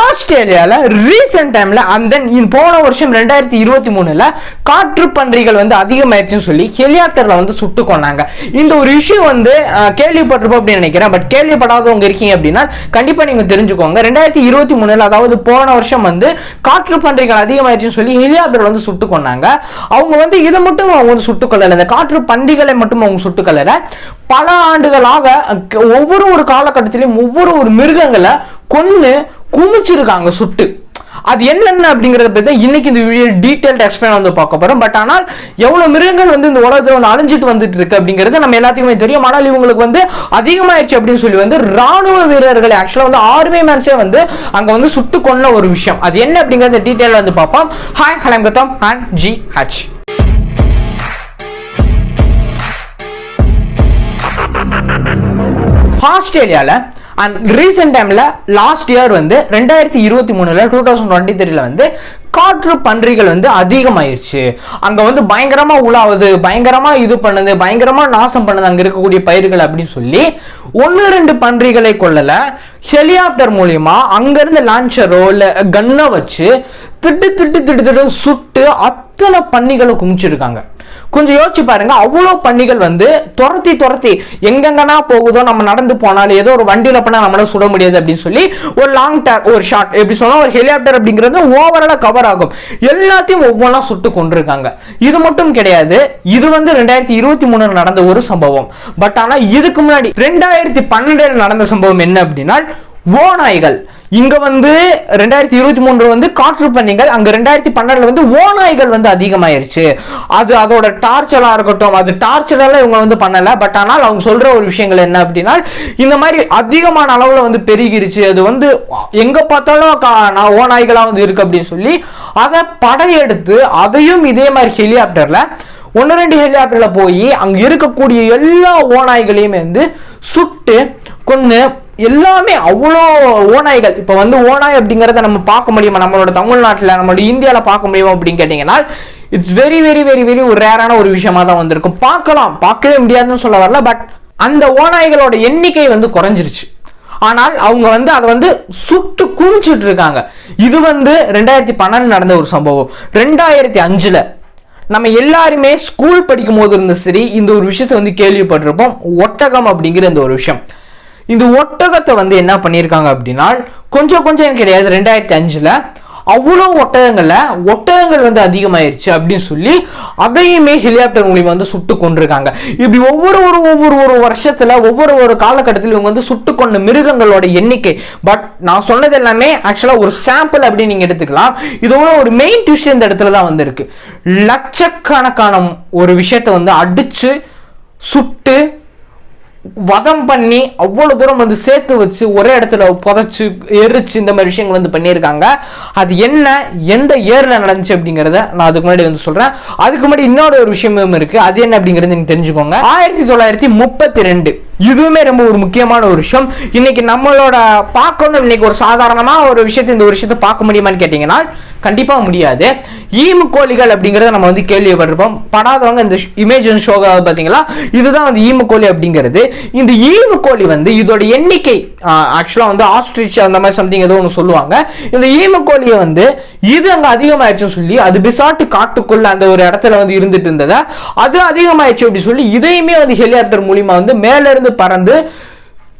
ஆஸ்திரேலியாவில் ரீசெண்ட் டைமில் and then போன வருஷம் ரெண்டாயிரத்தி இருபத்தி மூணில் காற்று பன்றிகள் வந்து அதிகமாயிருச்சுன்னு சொல்லி ஹெலிகாப்டரில் வந்து சுட்டு கொண்டாங்க இந்த ஒரு இஷ்யூ வந்து கேள்விப்பட்டிருப்போம் அப்படின்னு நினைக்கிறேன். பட் கேள்விப்படாதவங்க இருக்கீங்க அப்படின்னா கண்டிப்பாக நீங்கள் தெரிஞ்சுக்கோங்க. ரெண்டாயிரத்தி இருபத்தி மூணில் அதாவது போன வருஷம் வந்து காற்று பன்றிகள் அதிகமாயிருச்சுன்னு சொல்லி ஹெலிகாப்டர் வந்து சுட்டு கொண்டாங்க அவங்க வந்து இதை மட்டும் அவங்க வந்து சுட்டுக் கொள்ளலை. இந்த காற்று பன்றிகளை மட்டும் அவங்க சுட்டுக் கொள்ளலை. பல ஆண்டுகளாக ஒவ்வொரு ஒரு காலகட்டத்திலையும் ஒவ்வொரு ஒரு மிருகங்களை கொன்று குமிச்சிருக்காங்க சுட்டு. அது என்னென்ன அப்படிங்கிறத பற்றி இன்னைக்கு இந்த வீடியோ டீடைல்ட் எக்ஸ்பிளைன் வந்து பார்க்க போகிறோம் பட் ஆனால் எவ்வளோ மிருகங்கள் வந்து இந்த உலகத்தில் வந்து அழிஞ்சிட்டு வந்துட்டு இருக்கு அப்படிங்கிறது நம்ம எல்லாத்துக்குமே தெரியும். ஆனால் இவங்களுக்கு வந்து அதிகமாயிருச்சு அப்படின்னு சொல்லி வந்து ராணுவ வீரர்கள் ஆக்சுவலாக வந்து ஆர்மி மேன்ஸே வந்து அங்கே வந்து சுட்டு கொன்ன ஒரு விஷயம். அது என்ன அப்படிங்கிறத டீட்டெயில் வந்து பார்ப்போம். ஹாய் ஹலம் கத்தம் அண்ட் ஜி ஹச் ஆஸ்திரேலியாவில் அண்ட் ரீசெண்ட் டைமில் லாஸ்ட் இயர் வந்து ரெண்டாயிரத்தி இருபத்தி மூணில் டூ தௌசண்ட் டுவெண்ட்டி த்ரீல வந்து காற்று பன்றிகள் வந்து அதிகமாயிருச்சு. அங்கே வந்து பயங்கரமாக உலாவுது பயங்கரமாக இது பண்ணுது பயங்கரமாக நாசம் பண்ணுது அங்கே இருக்கக்கூடிய பயிர்கள் அப்படின்னு சொல்லி ஒன்று ரெண்டு பன்றிகளை கொள்ளலை ஹெலிகாப்டர் மூலியமா அங்கேருந்து லான்ச்சரோ இல்லை கன்னை வச்சு திட்டு திட்டு திட்டு திட்டு சுட்டு அத்தனை பன்னிகளை குமிச்சிருக்காங்க. கொஞ்சம் யோசிச்சு பாருங்க அவ்வளோ பண்ணிகள் வந்து துரத்தி துரத்தி எங்கெங்கன்னா போகுதோ நம்ம நடந்து போனாலும் ஏதோ ஒரு வண்டியில் பண்ணால் நம்மளால சுட முடியாது அப்படின்னு சொல்லி ஒரு லாங் ஒரு ஷார்ட் எப்படி சொன்னால் ஒரு ஹெலிகாப்டர் அப்படிங்கிறது ஓவராலாக கவர் ஆகும். எல்லாத்தையும் ஒவ்வொன்றா சுட்டு கொண்டிருக்காங்க. இது மட்டும் கிடையாது இது வந்து ரெண்டாயிரத்தி இருபத்தி மூணுல நடந்த ஒரு சம்பவம். பட் ஆனால் இதுக்கு முன்னாடி ரெண்டாயிரத்தி பன்னெண்டில் நடந்த சம்பவம் என்ன அப்படின்னா ஓநாய்கள். இங்க வந்து ரெண்டாயிரத்தி இருபத்தி மூன்று வந்து காற்று பண்ணிகள் அங்க ரெண்டாயிரத்தி பன்னெண்டுல வந்து ஓநாய்கள் வந்து அதிகமாயிருச்சு. அது அதோட டார்ச்சலா இருக்கட்டும் அது டார்ச்சரெல்லாம் இவங்க வந்து பண்ணல. பட் ஆனால் அவங்க சொல்ற ஒரு விஷயங்கள் என்ன அப்படின்னா இந்த மாதிரி அதிகமான அளவுல வந்து பெருகிருச்சு. அது வந்து எங்க பார்த்தாலும் கா- நான் ஓநாய்களா வந்து இருக்கு அப்படின்னு சொல்லி அதை படையெடுத்து அதையும் இதே மாதிரி ஹெலிகாப்டர்ல ஒன்று ரெண்டு ஹெலிகாப்டர்ல போய் அங்க இருக்கக்கூடிய எல்லா ஓநாய்களையுமே வந்து சுட்டு கொன்று எல்லாமே அவ்வளோ ஓநாய்கள். இப்போ வந்து ஓநாய் அப்படிங்கிறத நம்ம பார்க்க முடியுமா? நம்மளோட தமிழ்நாட்டில் நம்மளோட இந்தியாவில் பார்க்க முடியுமா அப்படின்னு கேட்டிங்கன்னா it's very very very very ஒரு ரேரான ஒரு விஷயமா தான் வந்திருக்கும். பார்க்கலாம். பார்க்கவே முடியாதுன்னு சொல்ல வரல பட் அந்த ஓநாய்களோட எண்ணிக்கை வந்து குறைஞ்சிருச்சு. ஆனால் அவங்க வந்து அதை வந்து சுட்டு குமிச்சிட்டு இருக்காங்க. இது வந்து ரெண்டாயிரத்தி பன்னெண்டு நடந்த ஒரு சம்பவம். ரெண்டாயிரத்தி அஞ்சுல நம்ம எல்லாருமே ஸ்கூல் படிக்கும் போது இருந்த சரி இந்த ஒரு விஷயத்தை வந்து கேள்விப்பட்டிருப்போம். ஒட்டகம் அப்படிங்கிற இந்த ஒரு விஷயம். இந்த ஒட்டகத்தை வந்து என்ன பண்ணியிருக்காங்க அப்படின்னா கொஞ்சம் கொஞ்சம் கிடையாது ரெண்டாயிரத்தி அஞ்சுல அவ்வளோ ஒட்டகங்களில் ஒட்டகங்கள் வந்து அதிகமாயிருச்சு அப்படின்னு சொல்லி அதையுமே ஹெலிகாப்டர் மூலியமாக வந்து சுட்டு கொண்டிருக்காங்க. இப்படி ஒவ்வொரு ஒரு ஒவ்வொரு ஒரு வருஷத்தில் ஒவ்வொரு ஒரு காலகட்டத்தில் இவங்க வந்து சுட்டு கொண்ட மிருகங்களோட எண்ணிக்கை. பட் நான் சொன்னது எல்லாமே ஆக்சுவலாக ஒரு சாம்பிள் அப்படின்னு நீங்கள் எடுத்துக்கலாம். இதோட ஒரு மெயின் டியூஷன் இந்த இடத்துல தான் வந்திருக்கு. லட்சக்கணக்கான ஒரு விஷயத்தை வந்து அடித்து சுட்டு வதம் பண்ணி அவ்வளவு தூரம் வந்து சேர்த்து வச்சு ஒரே இடத்துல புதைச்சு எரிச்சு இந்த மாதிரி விஷயங்கள் வந்து பண்ணியிருக்காங்க. அது என்ன எந்த ஏர்ல நடந்துச்சு அப்படிங்கறத நான் அதுக்கு முன்னாடி வந்து சொல்றேன். அதுக்கு முன்னாடி இன்னொரு ஒரு விஷயமும் இருக்கு. அது என்ன அப்படிங்கறது நீங்க தெரிஞ்சுக்கோங்க. ஆயிரத்தி தொள்ளாயிரத்தி முப்பத்தி ரெண்டு இதுவுமே ரொம்ப ஒரு முக்கியமான ஒரு விஷயம். இன்னைக்கு நம்மளோட பார்க்கணும் இன்னைக்கு ஒரு சாதாரணமா ஒரு விஷயத்தை இந்த ஒரு விஷயத்தை பார்க்க முடியுமான்னு கேட்டீங்கன்னா கண்டிப்பா முடியாது. ஈமு கோழிகள் அப்படிங்கறத நம்ம வந்து கேள்விப்பட்டிருப்போம். படாதவங்க இந்த இமேஜ் ஷோ பாத்தீங்களா? இதுதான் வந்து ஈமு கோழி அப்படிங்கிறது. இந்த ஈமு கோழி வந்து இதோட எண்ணிக்கை ஆக்சுவலா வந்து ஆஸ்ட்ரிச் அந்த மாதிரி சம்திங் ஏதோ ஒன்று சொல்லுவாங்க. இந்த ஈமு கோழியை வந்து இது அங்க அதிகமாயிடுச்சுன்னு சொல்லி அது பிசாட்டு காட்டுக்குள்ள அந்த ஒரு இடத்துல வந்து இருந்துட்டு இருந்ததா அது அதிகமாயிடுச்சு அப்படி சொல்லி இதையுமே வந்து ஹெலிகாப்டர் மூலியமா வந்து மேல பறந்து பறந்து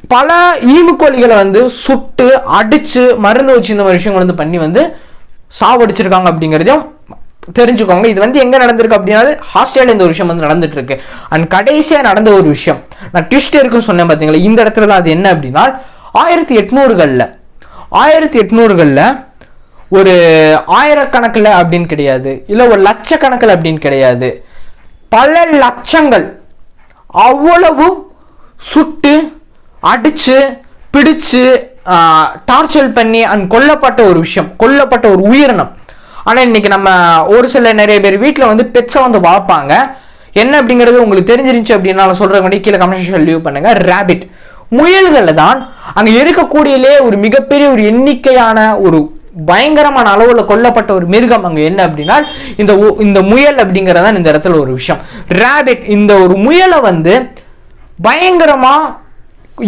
பல ஈமுக்கோழிகளை வந்து சுட்டு அடிச்சு மருந்து வச்சு இந்த மாதிரி விஷயங்கள் வந்து பண்ணி வந்து சாவடிச்சிருக்காங்க அப்படிங்கிறதையும் தெரிஞ்சுக்கோங்க. இது வந்து எங்க நடந்திருக்கு அப்படின்னா ஆஸ்திரேலியா இந்த ஒரு விஷயம் வந்து நடந்துட்டு இருக்கு அண்ட் கடைசியா நடந்த ஒரு விஷயம். நான் ட்விஸ்ட் இருக்குன்னு சொன்னேன் பாத்தீங்களா? இந்த இடத்துல தான் அது என்ன அப்படின்னா ஆயிரத்தி எட்நூறுகள்ல ஆயிரத்தி எட்நூறுகள்ல ஒரு ஆயிரக்கணக்கில் அப்படின்னு கிடையாது. இல்லை ஒரு லட்சக்கணக்கில் அப்படின்னு கிடையாது. பல லட்சங்கள் அவ்வளவு சுட்டு அடிச்சு பிடிச்சு டார்ச்சர் பண்ணி அண்ட் கொல்லப்பட்ட ஒரு விஷயம் கொல்லப்பட்ட ஒரு உயிரினம். ஆனால் இன்னைக்கு நம்ம ஒரு சில நிறைய பேர் வீட்டில் வந்து பெட்ஸை வந்து வளர்ப்பாங்க. என்ன அப்படிங்கிறது உங்களுக்கு தெரிஞ்சிருந்துச்சு அப்படின்னா நான் சொல்கிற மாதிரி கீழே கமெண்ட் லீவ் பண்ணுங்க. ரேபிட் முயல்களில் தான் அங்கே இருக்கக்கூடியலே ஒரு மிகப்பெரிய ஒரு எண்ணிக்கையான ஒரு பயங்கரமான அளவில் கொல்லப்பட்ட ஒரு மிருகம் அங்கே என்ன அப்படின்னா இந்த உ- இந்த முயல் அப்படிங்கிறதான் இந்த இடத்துல ஒரு விஷயம். ரேபிட் இந்த ஒரு முயலை வந்து பயங்கரமாக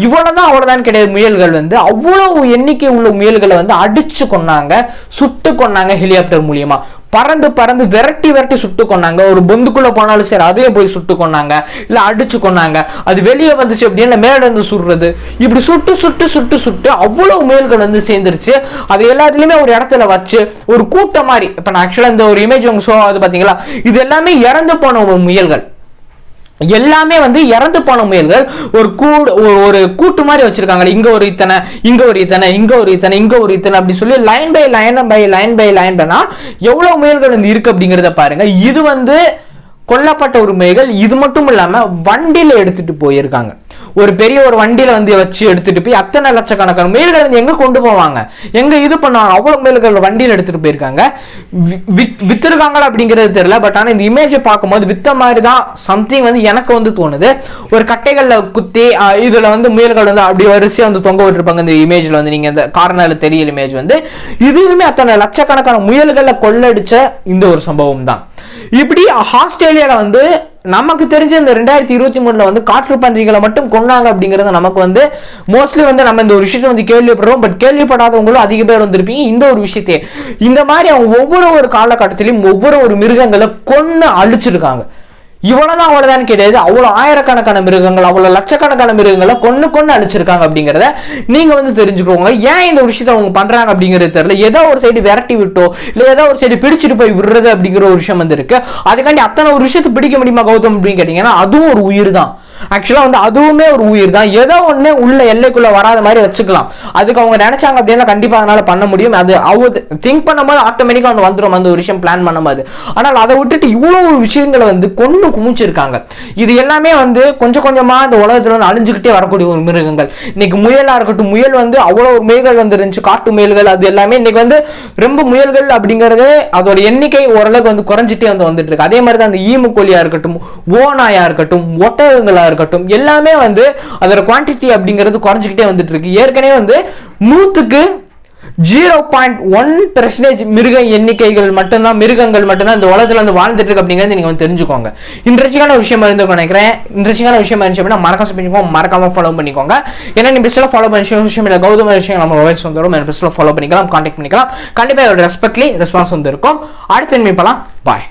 இவ்வளோதான் அவ்வளோதான் கிடையாது முயல்கள் வந்து. அவ்வளோ எண்ணிக்கை உள்ள முயல்களை வந்து அடிச்சு கொன்னாங்க சுட்டு கொண்டாங்க ஹெலிகாப்டர் மூலியமா. பறந்து பறந்து விரட்டி விரட்டி சுட்டு கொன்னாங்க. ஒரு பொந்துக்குள்ள போனாலும் சரி அதையே போய் சுட்டு கொன்னாங்க. இல்லை அடிச்சு கொன்னாங்க. அது வெளியே வந்துச்சு அப்படின்னு மேலே இருந்து சுடுறது. இப்படி சுட்டு சுட்டு சுட்டு சுட்டு அவ்வளோ முயல்கள் வந்து சேர்ந்துருச்சு. அது எல்லாத்துலேயுமே ஒரு இடத்துல வச்சு ஒரு கூட்டம் மாதிரி. இப்போ நான் ஆக்சுவலாக இந்த ஒரு இமேஜ் உங்க ஷோ அது பார்த்தீங்களா இது எல்லாமே இறந்து போன முயல்கள். எல்லாமே வந்து இறந்து போன முயல்கள். ஒரு கூடு ஒரு- ஒரு கூட்டு மாதிரி வச்சிருக்காங்க இங்க ஒரு இத்தனை இங்க ஒரு இத்தனை இங்க ஒரு இத்தனை இங்க ஒரு இத்தனை அப்படின்னு சொல்லி line by line by line by line பண்ணா எவ்வளவு முயல்கள் வந்து இருக்கு அப்படிங்கறத பாருங்க. இது வந்து கொல்லப்பட்ட ஒரு முயல்கள். இது மட்டும் இல்லாம வண்டியில எடுத்துட்டு போயிருக்காங்க. ஒரு பெரிய ஒரு வண்டியில வந்து வச்சு எடுத்துட்டு போய் அத்தனை லட்சக்கணக்கான முயல்கள் வந்து எங்க கொண்டு போவாங்க? எங்க இது பண்ணுவாங்க? அவ்வளவு முயல்கள் வண்டியில எடுத்துட்டு போயிருக்காங்க. வி- அப்படிங்கிறது தெரியல. பட் ஆனா இந்த இமேஜை பார்க்கும்போது வித்த மாதிரி தான் சம்திங் வந்து எனக்கு வந்து தோணுது. ஒரு கட்டைகள்ல குத்தி இதில் இதுல வந்து முயல்கள் வந்து அப்படி வரிசையா வந்து தொங்க விட்டுருப்பாங்க. இந்த இமேஜ்ல வந்து நீங்க இந்த கார்னர்ல தெரியல இமேஜ் வந்து. இதுவுமே அத்தனை லட்சக்கணக்கான முயல்களை கொள்ளடிச்ச இந்த ஒரு சம்பவம் தான். இப்படி ஆஸ்திரேலியால வந்து நமக்கு தெரிஞ்ச இந்த ரெண்டாயிரத்தி இருபத்தி மூணுல வந்து காற்று பன்றிகளை மட்டும் கொன்னாங்க அப்படிங்கிறது நமக்கு வந்து மோஸ்ட்லி வந்து நம்ம இந்த ஒரு விஷயத்தை வந்து கேள்விப்படுறோம். பட் கேள்விப்படாதவங்களும் அதிக பேர் வந்திருப்பீங்க. இந்த ஒரு விஷயத்தையே. இந்த மாதிரி அவங்க ஒவ்வொரு ஒரு காலகட்டத்திலையும் ஒவ்வொரு ஒரு மிருகங்களை கொன்று அழிச்சிருக்காங்க. இவ்வளவுதான் அவ்வளவுதான் கிடையாது அவ்வளவு ஆயிரக்கணக்கான மிருகங்கள் அவ்வளவு லட்சக்கணக்கான மிருகங்களை கொண்டு கொண்டு அழிச்சிருக்காங்க அப்படிங்கறத நீங்க வந்து தெரிஞ்சுக்கோங்க. ஏன் இந்த விஷயத்தை அவங்க பண்றாங்க அப்படிங்கிறது தெரியல. ஏதோ ஒரு சைடு விரட்டி விட்டோ இல்ல ஏதோ ஒரு சைடு பிடிச்சிட்டு போய் விடுறது அப்படிங்கிற ஒரு விஷயம் வந்து இருக்கு. அதுக்காண்டி அத்தனை ஒரு விஷயத்தை பிடிக்க முடியுமா கௌதம் அப்படின்னு கேட்டீங்கன்னா அதுவும் ஒரு உயிர் தான் ஆக்சுவலாக வந்து அதுவுமே ஒரு உயிர் தான் ஏதோ ஒன்று உள்ள எல்லைக்குள்ளே வராத மாதிரி வச்சுக்கலாம். அதுக்கு அவங்க நினைச்சாங்க அப்படின்னா கண்டிப்பாக அதனால் பண்ண முடியும். அது அவங்க திங்க் பண்ணும்போது ஆட்டோமேட்டிக்காக வந்து வந்துடும் அந்த ஒரு விஷயம் பிளான் பண்ணும்போது. ஆனால் அதை விட்டுட்டு இவ்வளோ விஷயங்களை வந்து கொண்டு குமிச்சிருக்காங்க. இது எல்லாமே வந்து கொஞ்சம் கொஞ்சமாக இந்த உலகத்தில் வந்து அழிஞ்சுக்கிட்டே வரக்கூடிய ஒரு மிருகங்கள். இன்னைக்கு முயலாக இருக்கட்டும் முயல் வந்து அவ்வளோ முயல்கள் வந்து இருந்துச்சு காட்டு முயல்கள் அது எல்லாமே இன்னைக்கு வந்து ரொம்ப முயல்கள் அப்படிங்கிறது அதோட எண்ணிக்கை ஓரளவுக்கு வந்து குறைஞ்சிட்டே வந்து வந்துட்டு இருக்கு. அதே மாதிரி தான் அந்த ஈமுக்கோழியா இருக்கட்டும் ஓநாயாக இருக்கட்டும் ஒட்டகங்களாக இருக்கட்டும். எல்லாமே வந்து அதோட குவான்டிட்டி அப்படிங்கிறது குறைஞ்சிக்கிட்டே வந்துட்டு இருக்கு. ஏற்கனவே வந்து நூத்துக்கு ஜீரோ பாயிண்ட் ஒன் பெர்சன்டேஜ் மிருக எண்ணிக்கைகள் மட்டும்தான் மிருகங்கள் மட்டும்தான் இந்த உலகத்துல வந்து வாழ்ந்துட்டு இருக்கு அப்படிங்கிறது நீங்க வந்து தெரிஞ்சுக்கோங்க. இன்ட்ரெஸ்டிங்கான விஷயம் இருந்து நினைக்கிறேன். இன்ட்ரெஸ்டிங்கான விஷயம் இருந்துச்சு அப்படின்னா மறக்காம பண்ணிக்கோங்க. மறக்காம ஃபாலோ பண்ணிக்கோங்க. ஏன்னா நீ பெஸ்ட்ல ஃபாலோ பண்ணி விஷயம் இல்லை கௌதம விஷயம் நம்ம மொபைல்ஸ் வந்துடும் பெஸ்ட்ல ஃபாலோ பண்ணிக்கலாம் கான்டாக்ட் பண்ணிக்கலாம். கண்டிப்பா ரெஸ்பெக்ட்லி ரெஸ்பான்ஸ் வந்து இருக்கும். அடுத்து மீட் பாய்